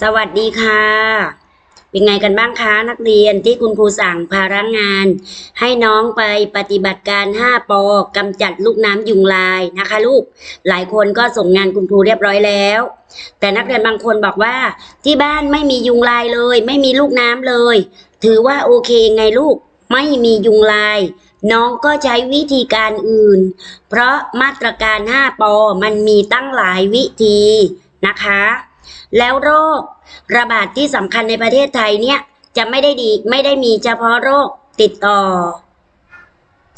สวัสดีค่ะ เป็นไงกันบ้างคะนักเรียนที่คุณครูสั่งภาระงาน ให้น้องไปปฏิบัติการ 5ปอกำจัดลูกน้ำยุงลายนะคะ ลูก หลายคนก็ส่งงานคุณครูเรียบร้อยแล้ว แต่นักเรียนบางคนบอกว่า ที่บ้านไม่มียุงลายเลย ไม่มีลูกน้ำเลย ถือว่าโอเคไงลูก ไม่มียุงลายน้องก็ใช้วิธีการอื่น เพราะมาตรการ 5ปอมันมีตั้งหลายวิธีนะคะ แล้วโรคระบาดที่สำคัญในประเทศไทยเนี่ยจะไม่ได้ดีไม่ได้มีเฉพาะโรคติดต่อ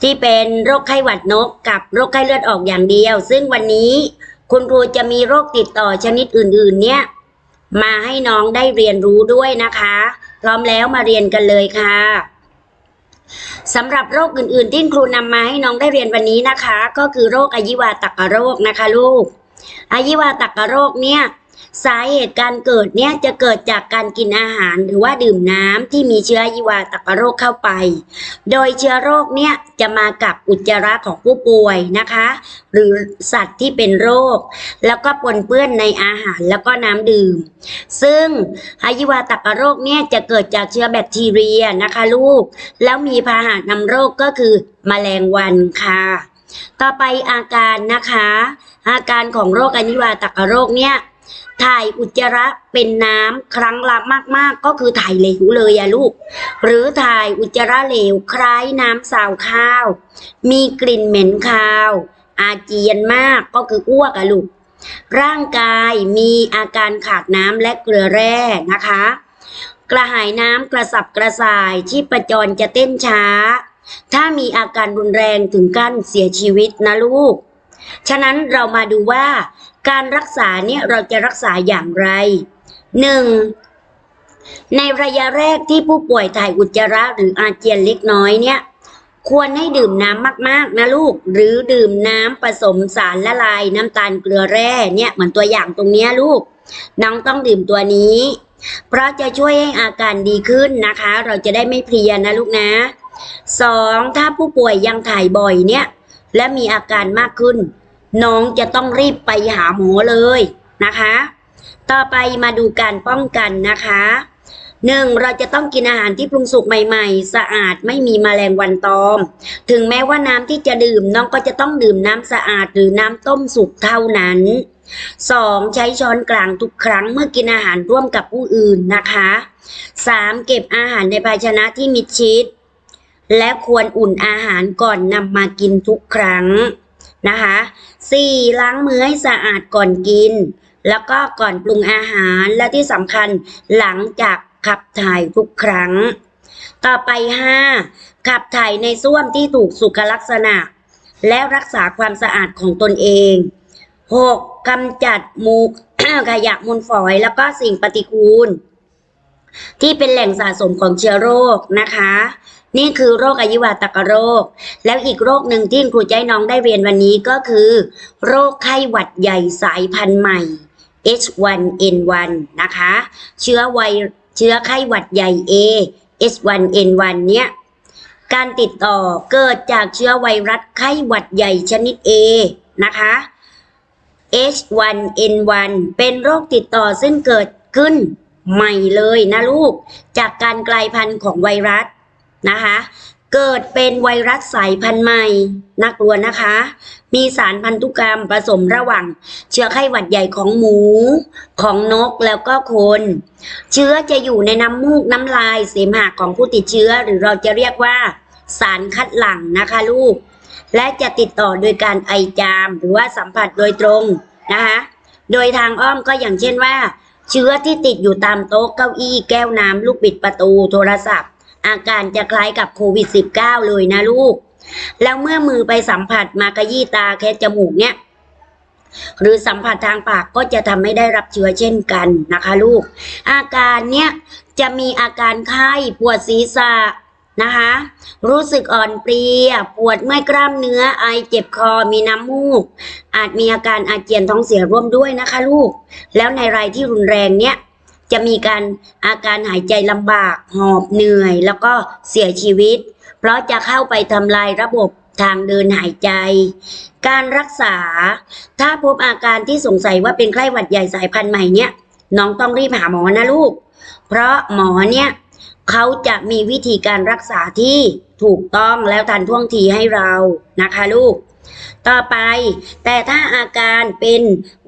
ที่เป็นโรคไข้หวัดนกกับโรคไข้เลือดออกอย่างเดียว ซึ่งวันนี้คุณครูจะมีโรคติดต่อชนิดอื่น ๆ เนี่ยมาให้น้องได้เรียนรู้ด้วยนะคะ พร้อมแล้วมาเรียนกันเลยค่ะสำหรับโรคอื่นๆที่ครูนำมาให้น้องได้เรียนวันนี้นะคะ ก็คือโรคอายิวาตักโรคนะคะลูกอายิวาตักโรคเนี่ย สาเหตุการเกิดเนี่ยจะเกิดจากการกินอาหารหรือว่าดื่มน้ำที่มีเชื้อยีวาตักโรคเข้าไป โดยเชื้อโรคเนี่ยจะมากับอุจจาระของผู้ป่วยนะคะ หรือสัตว์ที่เป็นโรค แล้วก็ปนเปื้อนในอาหารแล้วก็น้ำดื่ม ซึ่งอายิวาตกโรคเนี่ยจะเกิดจากเชื้อแบคทีเรียนะคะลูก แล้วมีพาหะนำโรคก็คือแมลงวันค่ะต่อไปอาการนะคะ อาการของโรคอายิวาตกโรคเนี่ยถ่ายอุจจาระเป็นน้ำครั้งละมาก ๆ ก็คือถ่ายเหลวเลยอะลูก หรือถ่ายอุจจาระเหลวคล้ายน้ำสาวข้าว มีกลิ่นเหม็นคาว อาเจียนมากก็คืออ้วกอะลูก ร่างกายมีอาการขาดน้ำและเกลือแร่นะคะ กระหายน้ำกระสับกระส่ายชีพจรจะเต้นช้า ถ้ามีอาการรุนแรงถึงกั้นเสียชีวิตนะลูก ฉะนั้นเรามาดูว่า การรักษาเนี่ยเราจะรักษาอย่างไร 1. ในระยะแรกที่ผู้ป่วยถ่ายอุจจาระหรืออาเจียนเล็กน้อยเนี่ย ควรให้ดื่มน้ำมากๆนะลูก หรือดื่มน้ำผสมสารละลายน้ำตาลเกลือแร่เนี่ยเหมือนตัวอย่างตรงเนี้ยลูก น้องต้องดื่มตัวนี้ เพราะจะช่วยให้อาการดีขึ้นนะคะ เราจะได้ไม่เพลียนะลูกนะสองถ้าผู้ป่วยยังถ่ายบ่อยเนี่ย และมีอาการมากขึ้น น้องจะต้องรีบไปหาหมอเลยนะคะ ต่อไปมาดูการป้องกันนะคะหนึ่งเราจะต้องกินอาหารที่ปรุงสุกใหม่ๆ สะอาดไม่มีแมลงวันตอม ถึงแม้ว่าน้ำที่จะดื่มน้องก็จะต้องดื่มน้ำสะอาดหรือน้ำต้มสุกเท่านั้น 2. ใช้ช้อนกลางทุกครั้งเมื่อกินอาหารร่วมกับผู้อื่นนะคะ 3. เก็บอาหารในภาชนะที่มิดชิด และควรอุ่นอาหารก่อนนำมากินทุกครั้ง นะคะ 4. ล้างมือให้สะอาดก่อนกิน แล้วก็ก่อนปรุงอาหารและที่สำคัญหลังจากขับถ่ายทุกครั้ง ต่อไป 5. ขับถ่ายในส้วมที่ถูกสุขลักษณะ และรักษาความสะอาดของตนเอง 6. กำจัดมูขยะมูลฝอยแล้วก็สิ่งปฏิกูล ที่เป็นแหล่งสะสมของเชื้อโรคนะคะ นี่คือโรคอายุวาตกโรค แล้วอีกโรคหนึ่งที่ครูใจน้องได้เรียนวันนี้ก็คือ โรคไข้หวัดใหญ่สายพันธุ์ใหม่ H1N1 นะคะ เชื้อไวเชื้อไข้หวัดใหญ่ A H1N1 เนี่ยการติดต่อเกิดจากเชื้อไวรัสไข้หวัดใหญ่ชนิด A นะคะ H1N1 เป็นโรคติดต่อซึ่งเกิดขึ้นใหม่เลยนะลูก จากการกลายพันธุ์ของไวรัส นะคะเกิดเป็นไวรัสสายพันธุ์ใหม่น่ากลัวนะคะ มีสารพันธุกรรมผสมระหว่าง เชื้อไข้หวัดใหญ่ของหมู ของนกแล้วก็คน เชื้อจะอยู่ในน้ำมูกน้ำลายเสมหะของผู้ติดเชื้อหรือเราจะเรียกว่า สารคัดหลั่งนะคะลูก และจะติดต่อโดยการไอจาม หรือว่าสัมผัสโดยตรงนะคะโดยทางอ้อมก็อย่างเช่นว่า เชื้อที่ติดอยู่ตามโต๊ะเก้าอี้แก้วน้ำลูกบิดประตูโทรศัพท์ อาการจะคล้ายกับโควิด -19 เลยนะลูก แล้วเมื่อมือไปสัมผัสมากระยี่ตาแค่จมูกเนี่ยหรือสัมผัสทางปากก็จะทำให้ได้รับเชื้อเช่นกันนะคะลูก อาการเนี้ยจะมีอาการไข้ปวดศีรษะนะคะ รู้สึกอ่อนเพลีย ปวดเมื่อยกล้ามเนื้อ ไอเจ็บคอ มีน้ำมูก อาจมีอาการอาเจียนท้องเสียร่วมด้วยนะคะลูก แล้วในรายที่รุนแรงเนี้ย จะมีการอาการหายใจลำบาก หอบเหนื่อย แล้วก็เสียชีวิต เพราะจะเข้าไปทำลายระบบทางเดินหายใจ การรักษา ถ้าพบอาการที่สงสัยว่าเป็นไข้หวัดใหญ่สายพันธุ์ใหม่เนี่ยน้องต้องรีบหาหมอนะลูก เพราะหมอเนี่ย เขาจะมีวิธีการรักษาที่ถูกต้องแล้วทันท่วงทีให้เรานะคะลูก ต่อไป แต่ถ้าอาการเป็น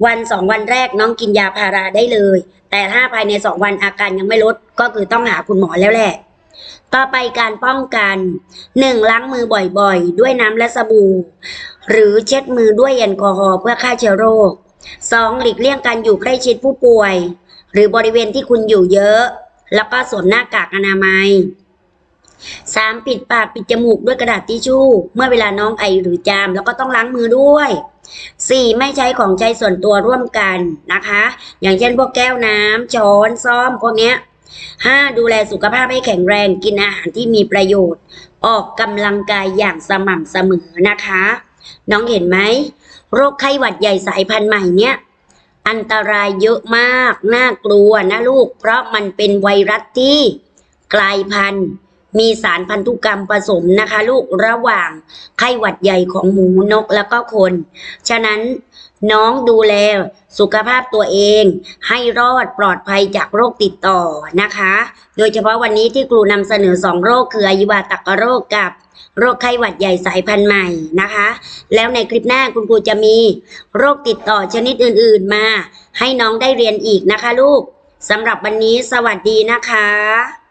วันสองวันแรกน้องกินยาพาราได้เลย แต่ถ้าภายในสองวันอาการยังไม่ลดก็คือต้องหาคุณหมอแล้วแหละ ต่อไปการป้องกันหนึ่งล้างมือบ่อยๆ ด้วยน้ำและสบู่ หรือเช็ดมือด้วยแอลกอฮอล์เพื่อฆ่าเชื้อโรคสองหลีกเลี่ยงการอยู่ใกล้ชิดผู้ป่วย หรือบริเวณที่คุณอยู่เยอะ แล้วก็สวมหน้ากากอนามัยสามปิดปากปิดจมูกด้วยกระดาษทิชชู่ เมื่อเวลาน้องไอหรือจาม แล้วก็ต้องล้างมือด้วยสี่ไม่ใช้ของใช้ส่วนตัวร่วมกันนะคะ อย่างเช่นพวกแก้วน้ำช้อนซ่อมพวกเนี้ยห้าดูแลสุขภาพให้แข็งแรงกินอาหารที่มีประโยชน์ ออกกำลังกายอย่างสม่ำเสมอนะคะ น้องเห็นไหม โรคไข้หวัดใหญ่สายพันธุ์ใหม่เนี่ย อันตรายเยอะมาก น่ากลัวนะลูก เพราะมันเป็นไวรัสที่กลายพันธุ์ มีสารพันธุกรรมผสมนะคะ ลูกระหว่างไข้หวัดใหญ่ของหมูนกแล้วก็คน ฉะนั้นน้องดูแลสุขภาพตัวเอง ให้รอดปลอดภัยจากโรคติดต่อนะคะ โดยเฉพาะวันนี้ที่ครูนำเสนอสองโรคคืออายุบาตกโรคกับ โรคไข้หวัดใหญ่สายพันธุ์ใหม่นะคะ แล้วในคลิปหน้าคุณครูจะมีโรคติดต่อชนิดอื่นๆมา ให้น้องได้เรียนอีกนะคะลูกสำหรับวันนี้สวัสดีนะคะ